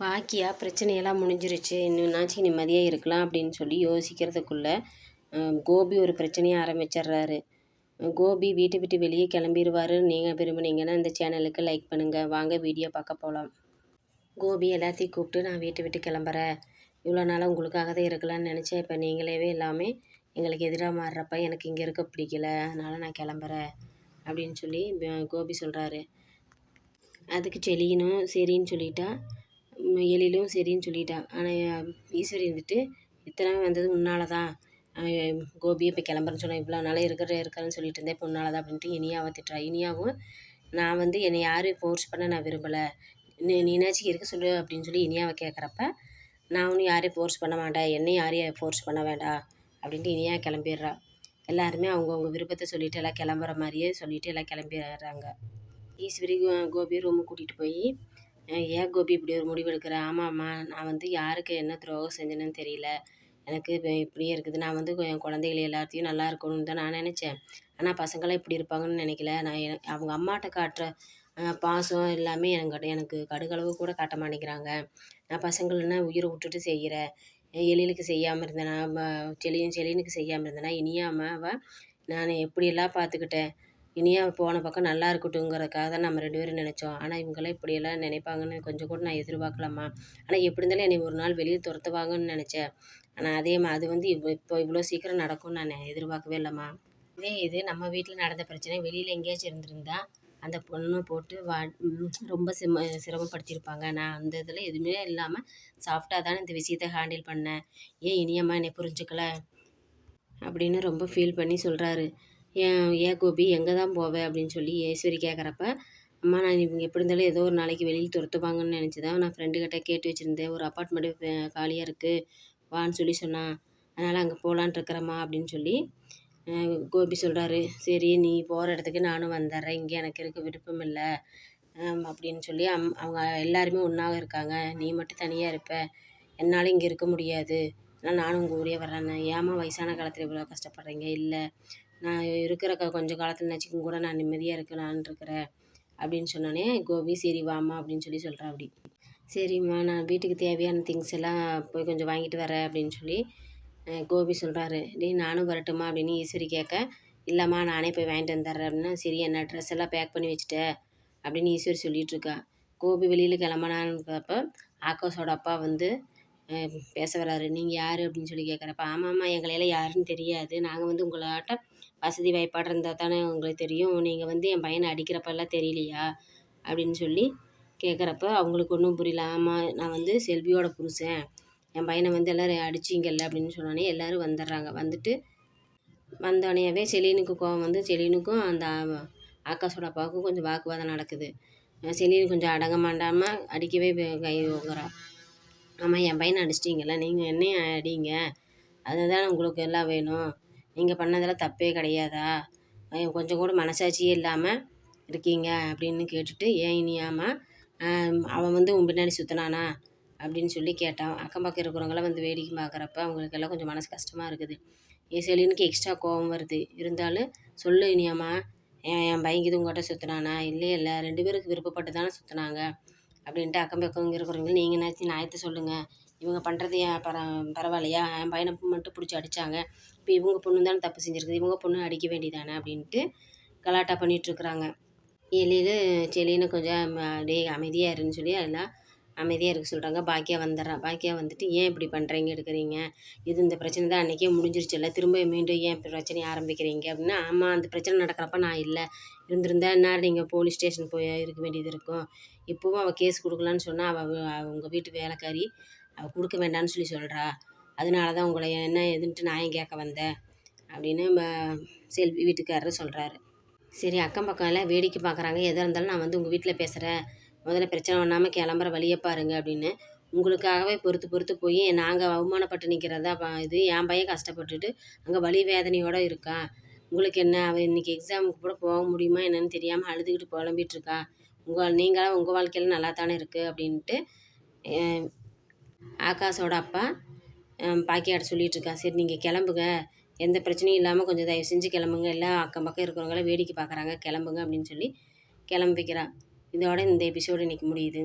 பாக்கியா பிரச்சனையெல்லாம் முடிஞ்சிருச்சு. இன்னும்னாச்சும் நிம்மதியாக இருக்கலாம் அப்படின்னு சொல்லி யோசிக்கிறதுக்குள்ள கோபி ஒரு பிரச்சனையை ஆரம்பிச்சிடுறாரு. கோபி வீட்டை விட்டு வெளியே கிளம்பிடுவார். நீங்கள் விரும்புனீங்கன்னா இந்த சேனலுக்கு லைக் பண்ணுங்கள் வாங்க வீடியோ பார்க்க போகலாம் கோபி எல்லாத்தையும் கூப்பிட்டு நான் வீட்டை விட்டு கிளம்புறேன். இவ்வளோ நாளாக உங்களுக்காக தான் இருக்கலாம்னு நினச்சேன். இப்போ நீங்களேவே எல்லாமே எங்களுக்கு எதிராக மாறுறப்ப எனக்கு இங்கே இருக்க பிடிக்கல. அதனால் நான் கிளம்புறேன். அப்படின்னு சொல்லி கோபி சொல்கிறாரு அதுக்கு செழியணும் சரின்னு சொல்லிட்டா எழிலும் சரின்னு சொல்லிட்டா ஆனால் ஈஸ்வரி வந்துட்டு இத்தனை வந்தது உன்னால தான் கோபி இப்போ கிளம்புறேன்னு சொன்னேன். இவ்வளோ நாளாக இருக்கிற இருக்கிறேன்னு சொல்லிட்டு இருந்தேன். இப்போ உன்னால தான் அப்படின்ட்டு இனியாவை திட்டுறா இனியாவும் நான் வந்து என்னை யாரும் ஃபோர்ஸ் பண்ண நான் விரும்பலை. நீ நீனாச்சும் இருக்க சொல்லு அப்படின்னு சொல்லி இனியாவை கேட்குறப்ப நான் ஒன்றும் யாரையும் ஃபோர்ஸ் பண்ண வேண்டாம் என்னையும் யாரையும் ஃபோர்ஸ் பண்ண வேண்டாம் அப்படின்ட்டு இனியா கிளம்பிடுறா. எல்லாருமே அவங்கவுங்க விருப்பத்தை சொல்லிட்டு எல்லாம் கிளம்புற மாதிரியே சொல்லிட்டு எல்லாம் கிளம்பிடுறாங்க. ஈஸ்வரி கோபி ரூமுக்கு கூட்டிகிட்டு போய் ஏன் கோபி இப்படி ஒரு முடிவு எடுக்கிற ஆமாம்மா நான் வந்து யாருக்கு என்ன துரோகம் செஞ்சேன்னு தெரியல. எனக்கு இப்போ இப்படியே இருக்குது. நான் வந்து என் குழந்தைகள் எல்லாத்தையும் நல்லா இருக்கணும்னு தான் நான் நினச்சேன். ஆனால் பசங்களாம் இப்படி இருப்பாங்கன்னு நினைக்கல. நான் அவங்க அம்மாட்ட காட்டுற பாசம் எல்லாமே எனக்கு எனக்கு கடுகளவு கூட காட்ட மாட்டேங்கிறாங்க. நான் பசங்கள்னா உயிரை விட்டுட்டு செய்கிறேன் எழிலுக்கு செய்யாமல் இருந்தேனா? செலியன் செலியனுக்கு செய்யாமல் இருந்தேனா? இனியாமல் நான் எப்படியெல்லாம் பார்த்துக்கிட்டேன் இனியா போன பக்கம் நல்லா இருக்கட்டுங்கிறதுக்காக தான் நம்ம ரெண்டு பேரும் நினச்சோம். ஆனால் இவங்களாம் இப்படியெல்லாம் நினைப்பாங்கன்னு கொஞ்சம் கூட நான் எதிர்பார்க்கலாமா ஆனால் எப்படி இருந்தாலும் என்னை ஒரு நாள் வெளியே துரத்துவாங்கன்னு நினச்சேன். ஆனால் அதே அது வந்து இப்போ இப்போ இவ்வளோ சீக்கிரம் நடக்கும்னு நான் எதிர்பார்க்கவே இல்லைம்மா. இதே இது நம்ம வீட்டில் நடந்த பிரச்சனை வெளியில் எங்கேயாச்சும் இருந்திருந்தா அந்த பொண்ணை போட்டு வா ரொம்ப சிம சிரமப்படுத்தியிருப்பாங்க. நான் அந்த இதில் எதுவுமே இல்லாமல் சாஃப்டாக தானே இந்த விஷயத்த ஹேண்டில் பண்ணேன். ஏன் இனியம்மா என்னை புரிஞ்சுக்கல? அப்படின்னு ரொம்ப ஃபீல் பண்ணி சொல்கிறாரு ஏன் ஏன் கோபி எங்கே தான் போவே? அப்படின்னு சொல்லி ஈஸ்வரி கேட்குறப்ப அம்மா நான் இவங்க எப்படி இருந்தாலும் ஏதோ ஒரு நாளைக்கு வெளியில் துரத்துவாங்கன்னு நினச்சி தான் நான் ஃப்ரெண்டுக்கிட்ட கேட்டு வச்சுருந்தேன். ஒரு அப்பார்ட்மெண்ட்டு காலியாக இருக்குது வான்னு சொல்லி சொன்னான் அதனால் அங்கே போகலான்ட்டு அப்படின்னு சொல்லி கோபி சொல்கிறாரு சரி நீ போகிற இடத்துக்கு நானும் வந்துடுறேன் இங்கே எனக்கு இருக்க விருப்பம் இல்லை. அப்படின்னு சொல்லி அம் அவங்க எல்லாருமே ஒன்றாக இருக்காங்க. நீ மட்டும் தனியாக இருப்ப. என்னால் இங்கே இருக்க முடியாது. அதனால் நானும் உங்கள் ஊரே வர்றேன்னு ஏமா வயசான காலத்தில் இவ்வளோ கஷ்டப்படுறீங்க? இல்லை. நான் இருக்கிற க கொஞ்சம் காலத்தில் நினச்சிக்கும் கூட நான் நிம்மதியாக இருக்கலான் இருக்கிறேன் அப்படின்னு சொன்னோடனே கோபி சரி வாமா அப்படின்னு சொல்லி சொல்கிறா அப்படி. சரிம்மா நான் வீட்டுக்கு தேவையான திங்ஸ் எல்லாம் போய் கொஞ்சம் வாங்கிட்டு வரேன் அப்படின்னு சொல்லி கோபி சொல்கிறாரு டேய் நானும் வரட்டுமா அப்படின்னு ஈஸ்வரி கேட்க இல்லைம்மா நானே போய் வாங்கிட்டு வந்துடுறேன் அப்படின்னா சரி என்ன ட்ரெஸ் எல்லாம் பேக் பண்ணி வச்சுட்டேன் அப்படின்னு ஈஸ்வரி சொல்லிகிட்ருக்கா கோபி வெளியில் கிளம்பினான்றப்ப ஆகாஷோட அப்பா வந்து பேச வராரு நீங்கள் யார்? அப்படின்னு சொல்லி கேட்குறப்ப ஆமாம்மா எங்களையெல்லாம் யாருன்னு தெரியாது. நாங்கள் வந்து உங்களாட்ட வசதி வாய்ப்பாடு இருந்தால் தானே உங்களுக்கு தெரியும். நீங்கள் வந்து என் பையனை அடிக்கிறப்பெல்லாம் தெரியலையா? அப்படின்னு சொல்லி கேட்குறப்ப அவங்களுக்கு ஒன்றும் புரியல. ஆமாம் நான் வந்து செல்வியோட புருஷன். என் பையனை வந்து எல்லோரும் அடிச்சிங்கல்ல அப்படின்னு சொன்னோடனே எல்லோரும் வந்துடுறாங்க. வந்துட்டு வந்தோடனேவே செலீனுக்கு கோவம் வந்து செலீனுக்கும் அந்த ஆகாஷோட அப்பாவுக்கும் கொஞ்சம் வாக்குவாதம் நடக்குது. செலீனு கொஞ்சம் அடங்க மாட்டாமல் அடிக்கவே கை ஓங்குறா. ஆமாம் என் பையனை அடிச்சிட்டிங்கல்ல. நீங்கள் என்னையும் அடிங்க. அதுதான் உங்களுக்கு எல்லாம் வேணும். நீங்கள் பண்ணதெல்லாம் தப்பே கிடையாதா? கொஞ்சம் கூட மனசாட்சியே இல்லாமல் இருக்கீங்க அப்படின்னு கேட்டுட்டு ஏன் இனியாமல் அவன் வந்து உன் பின்னாடி சுற்றினானா அப்படின்னு சொல்லி கேட்டான். அக்கம் பக்கம் இருக்கிறவங்களாம் வந்து வேடிக்கை பார்க்குறப்ப அவங்களுக்கெல்லாம் கொஞ்சம் மனசு கஷ்டமாக இருக்குது. ஏ செலினுக்கு எக்ஸ்ட்ரா கோபம் வருது. இருந்தாலும் சொல்லு இனியாம்மா. என் என் பையன் உங்கள்கிட்ட சுற்றினானா இல்லையே இல்லை. ரெண்டு பேருக்கு விருப்பப்பட்டு தானே சுற்றினாங்க அப்படின்ட்டு அக்கம் பக்கம் இருக்கிறவங்க நீங்கள் நினச்சி நியாயத்தை சொல்லுங்கள் இவங்க பண்ணுறது ஏன் பர பரவாயில்லையா? என் பையனை மட்டும் பிடிச்சி அடித்தாங்க இப்போ இவங்க பொண்ணு தானே தப்பு செஞ்சுருக்குது இவங்க பொண்ணு அடிக்க வேண்டியதானே? அப்படின்ட்டு கலாட்டா பண்ணிகிட்ருக்குறாங்க எழில் செலின்னு கொஞ்சம் அப்படியே அமைதியாக இருன்னு சொல்லி எல்லாம் அமைதியாக இருக்க சொல்கிறாங்க பாக்கியா வந்துடுறான் பாக்கியா வந்துட்டு ஏன் இப்படி பண்ணுறீங்க எடுக்கிறீங்க? இது இந்த பிரச்சனை தான். அன்றைக்கே முடிஞ்சிருச்சுல்ல. திரும்ப மீண்டும் ஏன் பிரச்சனையை ஆரம்பிக்கிறீங்க? அப்படின்னா ஆமாம் அந்த பிரச்சனை நடக்கிறப்ப நான் இல்லை. இருந்திருந்தா என்ன நீங்கள் போலீஸ் ஸ்டேஷன் போய் இருக்க வேண்டியது இருக்கும். இப்போவும் அவள் கேஸ் கொடுக்கலான்னு சொன்னால் அவள் உங்கள் வீட்டு வேலைக்காரி அவள் கொடுக்க வேண்டாம்னு சொல்லி சொல்கிறா அதனால தான் உங்களை என்ன ஏதுன்ட்டு நான் ஏன் கேட்க வந்தேன். அப்படின்னு செல்வி வீட்டுக்காரர் சொல்கிறாரு சரி அக்கம் பக்கம் எல்லாம் வேடிக்கை பார்க்குறாங்க எதாக இருந்தாலும் நான் வந்து உங்கள் வீட்டில் பேசுகிறேன் முதல்ல பிரச்சனை பண்ணாமல் கிளம்புற வழியை பாருங்க அப்படின்னு உங்களுக்காகவே பொறுத்து பொறுத்து போய் நாங்கள் அவமானப்பட்டு நிற்கிறதா இது என் பையன் கஷ்டப்பட்டுட்டு அங்கே வலி வேதனையோடு இருக்கான். உங்களுக்கு என்ன? அவள் இன்றைக்கி எக்ஸாமுக்கு கூட போக முடியுமா என்னன்னு தெரியாமல் அழுதுகிட்டு புலம்பிகிட்ருக்கா உங்கள் நீங்களாம் உங்கள் வாழ்க்கையில் நல்லா தானே இருக்குது அப்படின்ட்டு ஆகாஷோட அப்பா பாக்கியாட்ட சொல்லிகிட்ருக்கான் சரி நீங்கள் கிளம்புங்க. எந்த பிரச்சனையும் இல்லாமல் கொஞ்சம் தயவு செஞ்சு கிளம்புங்க. எல்லாம் அக்கம் பக்கம் இருக்கிறவங்களாம் வேடிக்கை பார்க்குறாங்க. கிளம்புங்க அப்படின்னு சொல்லி கிளம்பிக்கிறான் இதோட இந்த எபிசோடு இன்றைக்கி முடியுது.